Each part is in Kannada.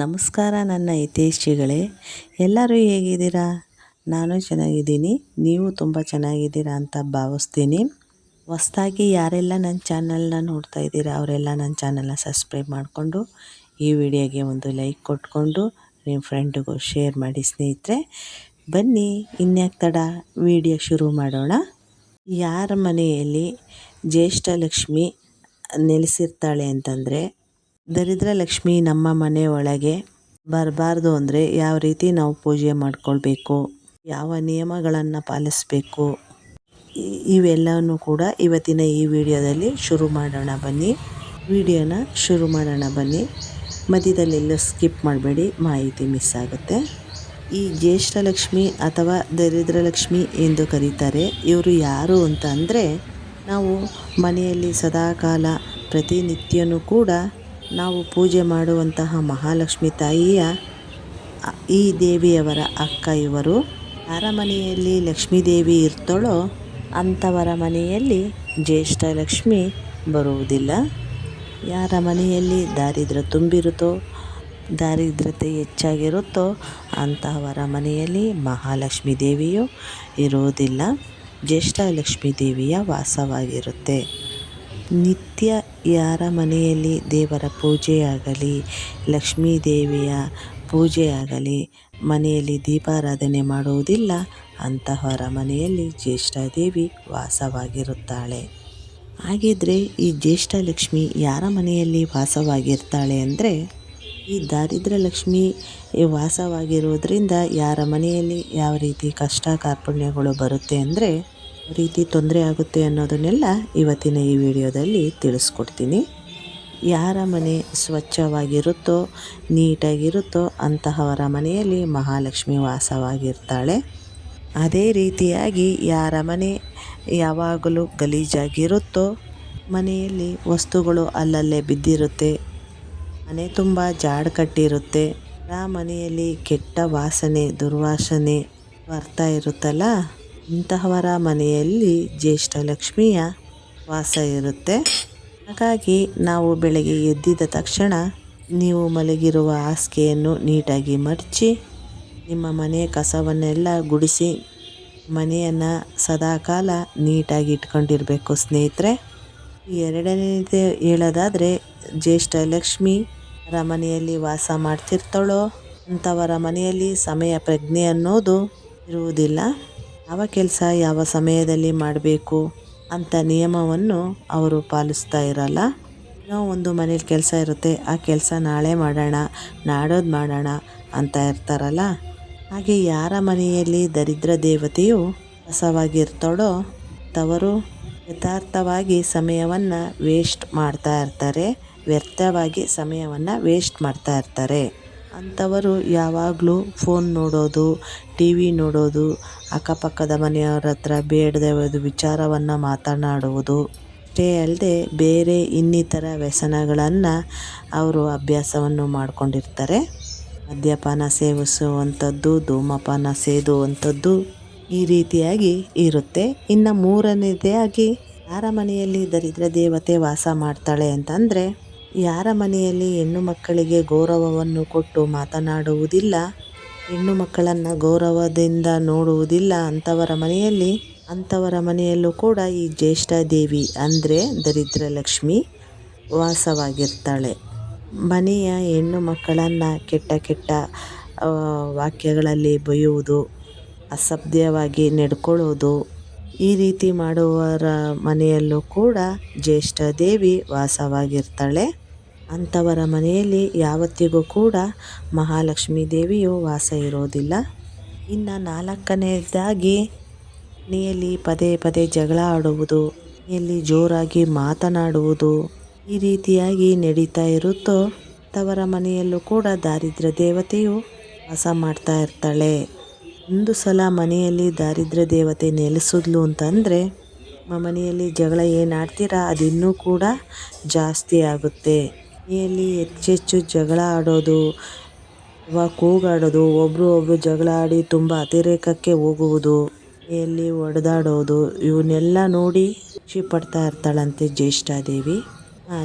ನಮಸ್ಕಾರ ನನ್ನ ಹಿತೈಷಿಗಳೇ. ಎಲ್ಲರೂ ಹೇಗಿದ್ದೀರಾ? ನಾನು ಚೆನ್ನಾಗಿದ್ದೀನಿ. ನೀವು ತುಂಬ ಚೆನ್ನಾಗಿದ್ದೀರಾ ಅಂತ ಭಾವಿಸ್ತೀನಿ. ಹೊಸ್ದಾಗಿ ಯಾರೆಲ್ಲ ನನ್ನ ಚಾನಲ್ನ ನೋಡ್ತಾ ಇದ್ದೀರಾ, ಅವರೆಲ್ಲ ನನ್ನ ಚಾನಲ್ನ ಸಬ್ಸ್ಕ್ರೈಬ್ ಮಾಡಿಕೊಂಡು ಈ ವಿಡಿಯೋಗೆ ಒಂದು ಲೈಕ್ ಕೊಟ್ಕೊಂಡು ನಿಮ್ಮ ಫ್ರೆಂಡಿಗೂ ಶೇರ್ ಮಾಡಿ ಸ್ನೇಹಿತರೆ. ಬನ್ನಿ, ಇನ್ಯಾಕೆ ತಡ ವಿಡಿಯೋ ಶುರು ಮಾಡೋಣ. ಯಾರ ಮನೆಯಲ್ಲಿ ಜ್ಯೇಷ್ಠ ಲಕ್ಷ್ಮಿ ನೆಲೆಸಿರ್ತಾಳೆ ಅಂತಂದರೆ ದರಿದ್ರ ಲಕ್ಷ್ಮಿ ನಮ್ಮ ಮನೆ ಒಳಗೆ ಬರಬಾರ್ದು ಅಂದರೆ ಯಾವ ರೀತಿ ನಾವು ಪೂಜೆ ಮಾಡ್ಕೊಳ್ಬೇಕು? ಯಾವ ನಿಯಮಗಳನ್ನು ಪಾಲಿಸಬೇಕು? ಇವೆಲ್ಲವೂ ಕೂಡ ಇವತ್ತಿನ ಈ ವಿಡಿಯೋದಲ್ಲಿ ಶುರು ಮಾಡೋಣ ಬನ್ನಿ. ವಿಡಿಯೋನ ಶುರು ಮಾಡೋಣ ಬನ್ನಿ. ಮಧ್ಯದಲ್ಲೆಲ್ಲ ಸ್ಕಿಪ್ ಮಾಡಬೇಡಿ, ಮಾಹಿತಿ ಮಿಸ್ ಆಗುತ್ತೆ. ಈ ಜ್ಯೇಷ್ಠ ಲಕ್ಷ್ಮಿ ಅಥವಾ ದರಿದ್ರ ಲಕ್ಷ್ಮಿ ಎಂದು ಕರೀತಾರೆ. ಇವರು ಯಾರು ಅಂತ ಅಂದರೆ ನಾವು ಮನೆಯಲ್ಲಿ ಸದಾಕಾಲ ಪ್ರತಿನಿತ್ಯನೂ ಕೂಡ ನಾವು ಪೂಜೆ ಮಾಡುವಂತಹ ಮಹಾಲಕ್ಷ್ಮಿ ತಾಯಿಯ ಈ ದೇವಿಯವರ ಅಕ್ಕ ಇವರು. ಯಾರ ಮನೆಯಲ್ಲಿ ಲಕ್ಷ್ಮೀ ದೇವಿ ಇರ್ತಾಳೋ ಅಂಥವರ ಮನೆಯಲ್ಲಿ ಜ್ಯೇಷ್ಠ ಲಕ್ಷ್ಮಿ ಬರುವುದಿಲ್ಲ. ಯಾರ ಮನೆಯಲ್ಲಿ ದಾರಿದ್ರ ತುಂಬಿರುತ್ತೋ ದಾರಿದ್ರತೆ ಹೆಚ್ಚಾಗಿರುತ್ತೋ, ಅಂತಹವರ ಮನೆಯಲ್ಲಿ ಮಹಾಲಕ್ಷ್ಮೀ ದೇವಿಯು ಇರುವುದಿಲ್ಲ. ಜ್ಯೇಷ್ಠ ಲಕ್ಷ್ಮೀ ದೇವಿಯ ವಾಸವಾಗಿರುತ್ತೆ. ನಿತ್ಯ ಯಾರ ಮನೆಯಲ್ಲಿ ದೇವರ ಪೂಜೆಯಾಗಲಿ ಲಕ್ಷ್ಮೀ ದೇವಿಯ ಪೂಜೆಯಾಗಲಿ, ಮನೆಯಲ್ಲಿ ದೀಪಾರಾಧನೆ ಮಾಡುವುದಿಲ್ಲ, ಅಂತಹವರ ಮನೆಯಲ್ಲಿ ಜ್ಯೇಷ್ಠಾದೇವಿ ವಾಸವಾಗಿರುತ್ತಾಳೆ. ಹಾಗಿದ್ರೆ ಈ ಜ್ಯೇಷ್ಠ ಲಕ್ಷ್ಮಿ ಯಾರ ಮನೆಯಲ್ಲಿ ವಾಸವಾಗಿರ್ತಾಳೆ ಅಂದರೆ, ಈ ದಾರಿದ್ರ್ಯ ಲಕ್ಷ್ಮಿ ವಾಸವಾಗಿರೋದ್ರಿಂದ ಯಾರ ಮನೆಯಲ್ಲಿ ಯಾವ ರೀತಿ ಕಷ್ಟ ಕಾರ್ಪಣ್ಯಗಳು ಬರುತ್ತೆ ಅಂದರೆ ರೀತಿ ತೊಂದರೆ ಆಗುತ್ತೆ ಅನ್ನೋದನ್ನೆಲ್ಲ ಇವತ್ತಿನ ಈ ವಿಡಿಯೋದಲ್ಲಿ ತಿಳಿಸ್ಕೊಡ್ತೀನಿ. ಯಾರ ಮನೆ ಸ್ವಚ್ಛವಾಗಿರುತ್ತೋ, ನೀಟಾಗಿರುತ್ತೋ ಅಂತಹವರ ಮನೆಯಲ್ಲಿ ಮಹಾಲಕ್ಷ್ಮಿ ವಾಸವಾಗಿರ್ತಾಳೆ. ಅದೇ ರೀತಿಯಾಗಿ ಯಾರ ಮನೆ ಯಾವಾಗಲೂ ಗಲೀಜಾಗಿರುತ್ತೋ, ಮನೆಯಲ್ಲಿ ವಸ್ತುಗಳು ಅಲ್ಲಲ್ಲೇ ಬಿದ್ದಿರುತ್ತೆ, ಮನೆ ತುಂಬ ಜಾಡ್ ಕಟ್ಟಿರುತ್ತೆ, ಆ ಮನೆಯಲ್ಲಿ ಕೆಟ್ಟ ವಾಸನೆ, ದುರ್ವಾಸನೆ ಬರ್ತಾ ಇರುತ್ತಲ್ಲ ಇಂತಹವರ ಮನೆಯಲ್ಲಿ ಜ್ಯೇಷ್ಠ ಲಕ್ಷ್ಮಿಯ ವಾಸ ಇರುತ್ತೆ. ಹಾಗಾಗಿ ನಾವು ಬೆಳಗ್ಗೆ ಎದ್ದಿದ ತಕ್ಷಣ ನೀವು ಮಲಗಿರುವ ಹಾಸಿಗೆಯನ್ನು ನೀಟಾಗಿ ಮಡಚಿ ನಿಮ್ಮ ಮನೆಯ ಕಸವನ್ನೆಲ್ಲ ಗುಡಿಸಿ, ಮನೆಯನ್ನು ಸದಾಕಾಲ ನೀಟಾಗಿ ಇಟ್ಕೊಂಡಿರಬೇಕು ಸ್ನೇಹಿತರೆ. ಎರಡನೇದು ಹೇಳೋದಾದರೆ, ಜ್ಯೇಷ್ಠ ಲಕ್ಷ್ಮಿ ಮನೆಯಲ್ಲಿ ವಾಸ ಮಾಡ್ತಿರ್ತಾಳೋ ಅಂಥವರ ಮನೆಯಲ್ಲಿ ಸಮಯ ಪ್ರಜ್ಞೆ ಅನ್ನೋದು ಇರುವುದಿಲ್ಲ. ಯಾವ ಕೆಲಸ ಯಾವ ಸಮಯದಲ್ಲಿ ಮಾಡಬೇಕು ಅಂತ ನಿಯಮವನ್ನು ಅವರು ಪಾಲಿಸ್ತಾ ಇರಲ್ಲ. ನಾವು ಒಂದು ಮನೇಲಿ ಕೆಲಸ ಇರುತ್ತೆ, ಆ ಕೆಲಸ ನಾಳೆ ಮಾಡೋಣ, ನಾಡೋದು ಮಾಡೋಣ ಅಂತ ಇರ್ತಾರಲ್ಲ. ಹಾಗೆ ಯಾರ ಮನೆಯಲ್ಲಿ ದರಿದ್ರ ದೇವತೆಯು ವಾಸವಾಗಿರ್ತಾಳೋ ತವರು ಯಥಾರ್ಥವಾಗಿ ಸಮಯವನ್ನು ವೇಸ್ಟ್ ಮಾಡ್ತಾ ಇರ್ತಾರೆ, ವ್ಯರ್ಥವಾಗಿ ಸಮಯವನ್ನು ವೇಸ್ಟ್ ಮಾಡ್ತಾ ಇರ್ತಾರೆ. ಅಂಥವರು ಯಾವಾಗಲೂ ಫೋನ್ ನೋಡೋದು ಟಿ ವಿ ನೋಡೋದು, ಅಕ್ಕಪಕ್ಕದ ಮನೆಯವರ ಹತ್ರ ಬೇಡದೆ ವಿಚಾರವನ್ನು ಮಾತನಾಡುವುದು. ಅಷ್ಟೇ ಅಲ್ಲದೆ ಬೇರೆ ಇನ್ನಿತರ ವ್ಯಸನಗಳನ್ನು ಅವರು ಅಭ್ಯಾಸವನ್ನು ಮಾಡಿಕೊಂಡಿರ್ತಾರೆ. ಮದ್ಯಪಾನ ಸೇವಿಸುವಂಥದ್ದು, ಧೂಮಪಾನ ಸೇದುವಂಥದ್ದು ಈ ರೀತಿಯಾಗಿ ಇರುತ್ತೆ. ಇನ್ನು ಮೂರನೇದಾಗಿ ಯಾರ ಮನೆಯಲ್ಲಿ ದರಿದ್ರ ದೇವತೆ ವಾಸ ಮಾಡ್ತಾಳೆ ಅಂತಂದರೆ ಯಾರ ಮನೆಯಲ್ಲಿ ಹೆಣ್ಣು ಮಕ್ಕಳಿಗೆ ಗೌರವವನ್ನು ಕೊಟ್ಟು ಮಾತನಾಡುವುದಿಲ್ಲ? ಹೆಣ್ಣು ಮಕ್ಕಳನ್ನು ಗೌರವದಿಂದ ನೋಡುವುದಿಲ್ಲ? ಅಂಥವರ ಮನೆಯಲ್ಲಿ ಅಂಥವರ ಮನೆಯಲ್ಲೂ ಕೂಡ ಈ ಜ್ಯೇಷ್ಠ ದೇವಿ ಅಂದರೆ ದರಿದ್ರ ಲಕ್ಷ್ಮಿ ವಾಸವಾಗಿರ್ತಾಳೆ. ಮನೆಯ ಹೆಣ್ಣು ಮಕ್ಕಳನ್ನು ಕೆಟ್ಟ ಕೆಟ್ಟ ವಾಕ್ಯಗಳಲ್ಲಿ ಬೈಯುವುದು ಅಸಭ್ಯವಾಗಿ ನಡ್ಕೊಳ್ಳೋದು, ಈ ರೀತಿ ಮಾಡುವವರ ಮನೆಯಲ್ಲೂ ಕೂಡ ಜ್ಯೇಷ್ಠ ದೇವಿ ವಾಸವಾಗಿರ್ತಾಳೆ. ಅಂಥವರ ಮನೆಯಲ್ಲಿ ಯಾವತ್ತಿಗೂ ಕೂಡ ಮಹಾಲಕ್ಷ್ಮೀ ದೇವಿಯು ವಾಸ ಇರೋದಿಲ್ಲ. ಇನ್ನು ನಾಲ್ಕನೇದಾಗಿ ಮನೆಯಲ್ಲಿ ಪದೇ ಪದೇ ಜಗಳ ಆಡುವುದು, ಮನೆಯಲ್ಲಿ ಜೋರಾಗಿ ಮಾತನಾಡುವುದು ಈ ರೀತಿಯಾಗಿ ನಡೀತಾ ಇರುತ್ತೋ ಅಂಥವರ ಮನೆಯಲ್ಲೂ ಕೂಡ ದಾರಿದ್ರ ದೇವತೆಯು ವಾಸ ಮಾಡ್ತಾ ಇರ್ತಾಳೆ. ಒಂದು ಸಲ ಮನೆಯಲ್ಲಿ ದಾರಿದ್ರ ದೇವತೆ ನೆಲೆಸಿದ್ಲು ಅಂತಂದರೆ, ನಮ್ಮ ಮನೆಯಲ್ಲಿ ಜಗಳ ಏನು ಆಡ್ತೀರಾ, ಅದಿನ್ನೂ ಕೂಡ ಜಾಸ್ತಿ ಆಗುತ್ತೆ. ಮನೆಯಲ್ಲಿ ಹೆಚ್ಚೆಚ್ಚು ಜಗಳ ಆಡೋದು, ಅಥವಾ ಕೂಗಾಡೋದು ಒಬ್ಬರು ಒಬ್ಬರು ಜಗಳ ಆಡಿ ತುಂಬ ಅತಿರೇಕಕ್ಕೆ ಹೋಗುವುದು, ಮನೆಯಲ್ಲಿ ಹೊಡೆದಾಡೋದು ಇವನ್ನೆಲ್ಲ ನೋಡಿ ಖುಷಿ ಪಡ್ತಾ ಇರ್ತಾಳಂತೆ ಜ್ಯೇಷ್ಠಾದೇವಿ.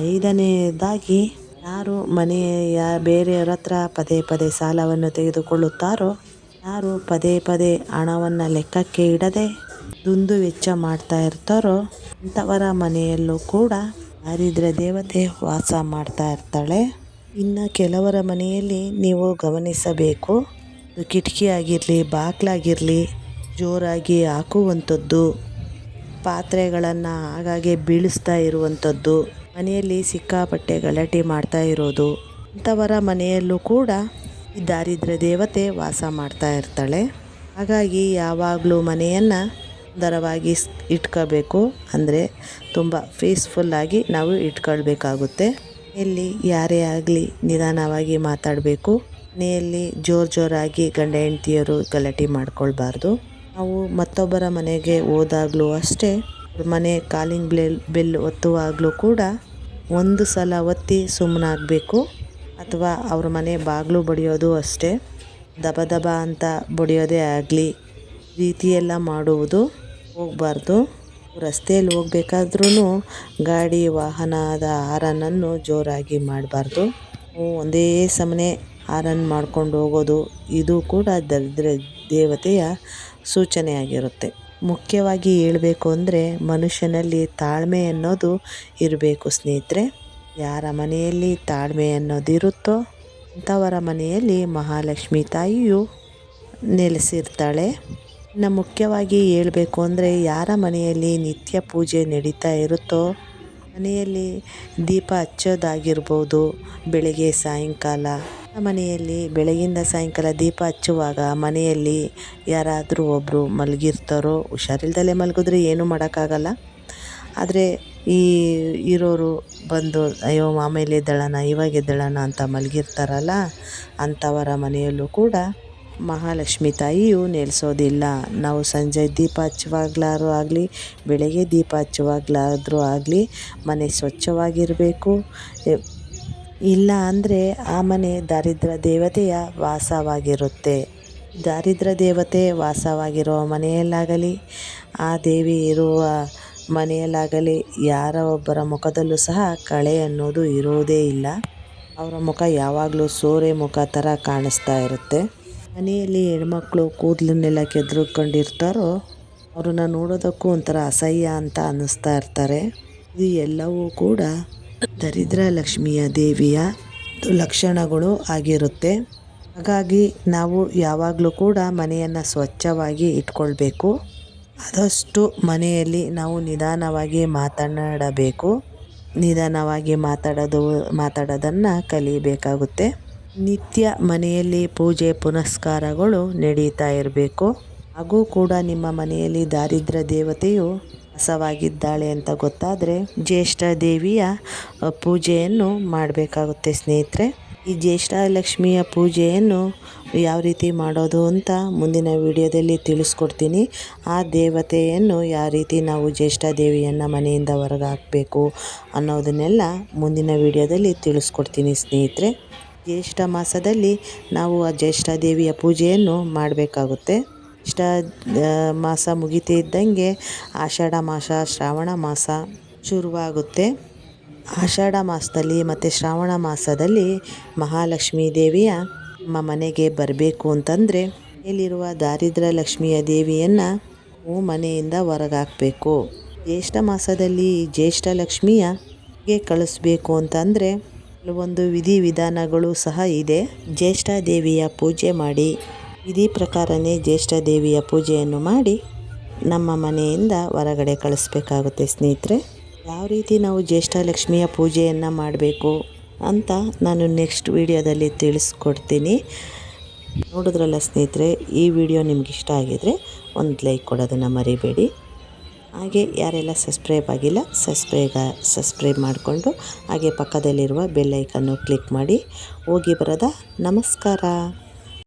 ಐದನೇದಾಗಿ ಯಾರು ಮನೆಯ ಬೇರೆಯವರ ಹತ್ರ ಪದೇ ಪದೇ ಸಾಲವನ್ನು ತೆಗೆದುಕೊಳ್ಳುತ್ತಾರೋ, ಯಾರು ಪದೇ ಪದೇ ಹಣವನ್ನು ಲೆಕ್ಕಕ್ಕೆ ಇಡದೆ ದುಂದು ವೆಚ್ಚ ಮಾಡ್ತಾ ಇರ್ತಾರೋ ಅಂಥವರ ಮನೆಯಲ್ಲೂ ಕೂಡ ದಾರಿದ್ರ್ಯ ದೇವತೆ ವಾಸ ಮಾಡ್ತಾ ಇರ್ತಾಳೆ. ಇನ್ನು ಕೆಲವರ ಮನೆಯಲ್ಲಿ ನೀವು ಗಮನಿಸಬೇಕು. ಕಿಟಕಿ ಆಗಿರಲಿ ಬಾಗಿಲಾಗಿರಲಿ, ಜೋರಾಗಿ ಹಾಕುವಂಥದ್ದು, ಪಾತ್ರೆಗಳನ್ನು ಆಗಾಗ್ಗೆ ಬೀಳಿಸ್ತಾ ಇರುವಂಥದ್ದು, ಮನೆಯಲ್ಲಿ ಸಿಕ್ಕಾಪಟ್ಟೆ ಗಲಾಟೆ ಮಾಡ್ತಾ ಇರೋದು, ಇಂಥವರ ಮನೆಯಲ್ಲೂ ಕೂಡ ಈ ದಾರಿದ್ರ್ಯ ದೇವತೆ ವಾಸ ಮಾಡ್ತಾ ಇರ್ತಾಳೆ. ಹಾಗಾಗಿ ಯಾವಾಗಲೂ ಮನೆಯನ್ನು ಸುಂದರವಾಗಿ ಇಟ್ಕೋಬೇಕು. ಅಂದರೆ ತುಂಬ ಪೀಸ್ಫುಲ್ಲಾಗಿ ನಾವು ಇಟ್ಕೊಳ್ಬೇಕಾಗುತ್ತೆ. ಇಲ್ಲಿ ಯಾರೇ ಆಗಲಿ ನಿಧಾನವಾಗಿ ಮಾತಾಡಬೇಕು. ಮನೆಯಲ್ಲಿ ಜೋರು ಜೋರಾಗಿ ಗಂಡ ಹೆಂಡ್ತಿಯರು ಗಲಾಟೆ ಮಾಡ್ಕೊಳ್ಬಾರ್ದು. ನಾವು ಮತ್ತೊಬ್ಬರ ಮನೆಗೆ ಹೋದಾಗಲೂ ಅಷ್ಟೇ, ಮನೆ ಕಾಲಿಂಗ್ ಬೆಲ್ ಬೆಲ್ ಒತ್ತುವಾಗಲೂ ಕೂಡ ಒಂದು ಸಲ ಒತ್ತಿ ಸುಮ್ಮನಾಗಬೇಕು ಅಥವಾ ಅವ್ರ ಮನೆ ಬಾಗಿಲು ಬಡಿಯೋದು ಅಷ್ಟೇ. ದಬ ದಬ ಅಂತ ಬಡಿಯೋದೇ ಆಗಲಿ, ರೀತಿಯೆಲ್ಲ ಮಾಡುವುದು. ಹೋಗಬಾರ್ದು. ರಸ್ತೆಯಲ್ಲಿ ಹೋಗ್ಬೇಕಾದ್ರೂ ಗಾಡಿ ವಾಹನದ ಹಾರನನ್ನು ಜೋರಾಗಿ ಮಾಡಬಾರ್ದು. ಒಂದೇ ಸಮನೆ ಹಾರನ್ ಮಾಡ್ಕೊಂಡು ಹೋಗೋದು, ಇದು ಕೂಡ ದರಿದ್ರ ದೇವತೆಯ ಸೂಚನೆಯಾಗಿರುತ್ತೆ. ಮುಖ್ಯವಾಗಿ ಹೇಳಬೇಕು ಅಂದರೆ ಮನುಷ್ಯನಲ್ಲಿ ತಾಳ್ಮೆ ಅನ್ನೋದು ಇರಬೇಕು ಸ್ನೇಹಿತರೆ. ಯಾರ ಮನೆಯಲ್ಲಿ ತಾಳ್ಮೆ ಅನ್ನೋದು ಇರುತ್ತೋ ಅಂಥವರ ಮನೆಯಲ್ಲಿ ಮಹಾಲಕ್ಷ್ಮಿ ತಾಯಿಯು ನೆಲೆಸಿರ್ತಾಳೆ. ಇನ್ನು ಮುಖ್ಯವಾಗಿ ಹೇಳಬೇಕು ಅಂದರೆ ಯಾರ ಮನೆಯಲ್ಲಿ ನಿತ್ಯ ಪೂಜೆ ನಡೀತಾ ಇರುತ್ತೋ ಮನೆಯಲ್ಲಿ ದೀಪ ಹಚ್ಚೋದಾಗಿರ್ಬೋದು ಬೆಳಗ್ಗೆ ಸಾಯಂಕಾಲ. ಮನೆಯಲ್ಲಿ ಬೆಳಗಿಂದ ಸಾಯಂಕಾಲ ದೀಪ ಹಚ್ಚುವಾಗ ಮನೆಯಲ್ಲಿ ಯಾರಾದರೂ ಒಬ್ಬರು ಮಲಗಿರ್ತಾರೋ ಹುಷಾರಿಲ್ದಲ್ಲೇ ಮಲಗಿದ್ರೆ ಏನೂ ಮಾಡೋಕ್ಕಾಗಲ್ಲ. ಆದರೆ ಈ ಇರೋರು ಬಂದು, ಅಯ್ಯೋ ಆಮೇಲೆ ಎದ್ದೇಳೋಣ, ಇವಾಗ ಎದ್ದೇಳೋಣ ಅಂತ ಮಲಗಿರ್ತಾರಲ್ಲ ಅಂಥವರ ಮನೆಯಲ್ಲೂ ಕೂಡ ಮಹಾಲಕ್ಷ್ಮಿ ತಾಯಿಯು ನೆಲೆಸೋದಿಲ್ಲ. ನಾವು ಸಂಜೆ ದೀಪ ಹಚ್ಚುವಾಗ್ಲಾದ್ರೂ ಆಗಲಿ, ಬೆಳಗ್ಗೆ ದೀಪ ಹಚ್ಚುವಾಗ್ಲಾದ್ರೂ ಆಗಲಿ, ಮನೆ ಸ್ವಚ್ಛವಾಗಿರಬೇಕು. ಇಲ್ಲ ಅಂದರೆ ಆ ಮನೆ ದಾರಿದ್ರ ದೇವತೆಯ ವಾಸವಾಗಿರುತ್ತೆ. ದಾರಿದ್ರ ದೇವತೆ ವಾಸವಾಗಿರುವ ಮನೆಯಲ್ಲಾಗಲಿ, ಆ ದೇವಿ ಇರುವ ಮನೆಯಲ್ಲಾಗಲಿ, ಯಾರ ಒಬ್ಬರ ಮುಖದಲ್ಲೂ ಸಹ ಕಳೆ ಅನ್ನೋದು ಇರುವುದೇ ಇಲ್ಲ. ಅವರ ಮುಖ ಯಾವಾಗಲೂ ಸೋರೆ ಮುಖ ಥರ ಕಾಣಿಸ್ತಾ ಇರುತ್ತೆ. ಮನೆಯಲ್ಲಿ ಹೆಣ್ಮಕ್ಳು ಕೂದಲನ್ನೆಲ್ಲ ಕೆದ್ರುಕೊಂಡಿರ್ತಾರೋ, ಅವ್ರನ್ನ ನೋಡೋದಕ್ಕೂ ಒಂಥರ ಅಸಹ್ಯ ಅಂತ ಅನ್ನಿಸ್ತಾ ಇರ್ತಾರೆ. ಇದು ಎಲ್ಲವೂ ಕೂಡ ದರಿದ್ರ ಲಕ್ಷ್ಮಿಯ ದೇವಿಯ ಲಕ್ಷಣಗಳು ಆಗಿರುತ್ತೆ. ಹಾಗಾಗಿ ನಾವು ಯಾವಾಗಲೂ ಕೂಡ ಮನೆಯನ್ನು ಸ್ವಚ್ಛವಾಗಿ ಇಟ್ಕೊಳ್ಬೇಕು. ಆದಷ್ಟು ಮನೆಯಲ್ಲಿ ನಾವು ನಿಧಾನವಾಗಿ ಮಾತನಾಡಬೇಕು. ನಿಧಾನವಾಗಿ ಮಾತಾಡೋದು, ಮಾತಾಡೋದನ್ನು ಕಲಿಬೇಕಾಗುತ್ತೆ. ನಿತ್ಯ ಮನೆಯಲ್ಲಿ ಪೂಜೆ ಪುನಸ್ಕಾರಗಳು ನಡೀತಾ ಇರಬೇಕು. ಹಾಗೂ ಕೂಡ ನಿಮ್ಮ ಮನೆಯಲ್ಲಿ ದಾರಿದ್ರ್ಯ ದೇವತೆಯು ವಾಸವಾಗಿದ್ದಾಳೆ ಅಂತ ಗೊತ್ತಾದರೆ ಜ್ಯೇಷ್ಠ ದೇವಿಯ ಪೂಜೆಯನ್ನು ಮಾಡಬೇಕಾಗುತ್ತೆ ಸ್ನೇಹಿತರೆ. ಈ ಜ್ಯೇಷ್ಠ ಲಕ್ಷ್ಮಿಯ ಪೂಜೆಯನ್ನು ಯಾವ ರೀತಿ ಮಾಡೋದು ಅಂತ ಮುಂದಿನ ವಿಡಿಯೋದಲ್ಲಿ ತಿಳಿಸ್ಕೊಡ್ತೀನಿ. ಆ ದೇವತೆಯನ್ನು ಯಾವ ರೀತಿ ನಾವು ಜ್ಯೇಷ್ಠ ದೇವಿಯನ್ನು ಮನೆಯಿಂದ ಹೊರಗೆ ಅನ್ನೋದನ್ನೆಲ್ಲ ಮುಂದಿನ ವಿಡಿಯೋದಲ್ಲಿ ತಿಳಿಸ್ಕೊಡ್ತೀನಿ ಸ್ನೇಹಿತರೆ. ಜ್ಯೇಷ್ಠ ಮಾಸದಲ್ಲಿ ನಾವು ಆ ಜ್ಯೇಷ್ಠ ದೇವಿಯ ಪೂಜೆಯನ್ನು ಮಾಡಬೇಕಾಗುತ್ತೆ. ಇಷ್ಟ ಮಾಸ ಮುಗಿತಿದ್ದಂಗೆ ಆಷಾಢ ಮಾಸ, ಶ್ರಾವಣ ಮಾಸ ಶುರುವಾಗುತ್ತೆ. ಆಷಾಢ ಮಾಸದಲ್ಲಿ ಮತ್ತು ಶ್ರಾವಣ ಮಾಸದಲ್ಲಿ ಮಹಾಲಕ್ಷ್ಮೀ ದೇವಿಯ ನಮ್ಮ ಮನೆಗೆ ಬರಬೇಕು ಅಂತಂದರೆ ಇಲ್ಲಿರುವ ದಾರಿದ್ರ ಲಕ್ಷ್ಮಿಯ ದೇವಿಯನ್ನು ಮನೆಯಿಂದ ಹೊರಗಾಕಬೇಕು. ಜ್ಯೇಷ್ಠ ಮಾಸದಲ್ಲಿ ಜ್ಯೇಷ್ಠ ಲಕ್ಷ್ಮಿಯ ಕಳಿಸ್ಬೇಕು ಅಂತಂದರೆ ಕೆಲವೊಂದು ವಿಧಿ ವಿಧಾನಗಳು ಸಹ ಇದೆ. ಜ್ಯೇಷ್ಠ ದೇವಿಯ ಪೂಜೆ ಮಾಡಿ. ವಿಧಿ ಪ್ರಕಾರನೇ ಜ್ಯೇಷ್ಠ ದೇವಿಯ ಪೂಜೆಯನ್ನು ಮಾಡಿ ನಮ್ಮ ಮನೆಯಿಂದ ಹೊರಗಡೆ ಕಳಿಸ್ಬೇಕಾಗುತ್ತೆ ಸ್ನೇಹಿತರೆ. ಯಾವ ರೀತಿ ನಾವು ಜ್ಯೇಷ್ಠ ಲಕ್ಷ್ಮಿಯ ಪೂಜೆಯನ್ನು ಮಾಡಬೇಕು ಅಂತ ನಾನು ನೆಕ್ಸ್ಟ್ ವಿಡಿಯೋದಲ್ಲಿ ತಿಳಿಸ್ಕೊಡ್ತೀನಿ. ನೋಡಿದ್ರಲ್ಲ ಸ್ನೇಹಿತರೆ, ಈ ವಿಡಿಯೋ ನಿಮ್ಗೆ ಇಷ್ಟ ಆಗಿದರೆ ಒಂದು ಲೈಕ್ ಕೊಡೋದನ್ನು ಮರಿಬೇಡಿ. ಹಾಗೆ ಯಾರೆಲ್ಲ ಸಬ್ಸ್ಕ್ರೈಬ್ ಆಗಿಲ್ಲ ಸಬ್ಸ್ಕ್ರೈಬ್ ಸಬ್ಸ್ಕ್ರೈಬ್ ಮಾಡಿಕೊಂಡು ಹಾಗೆ ಪಕ್ಕದಲ್ಲಿರುವ ಬೆಲ್ಲೈಕನ್ನು ಕ್ಲಿಕ್ ಮಾಡಿ. ಹೋಗಿ ಬರೋದಾ? ನಮಸ್ಕಾರ.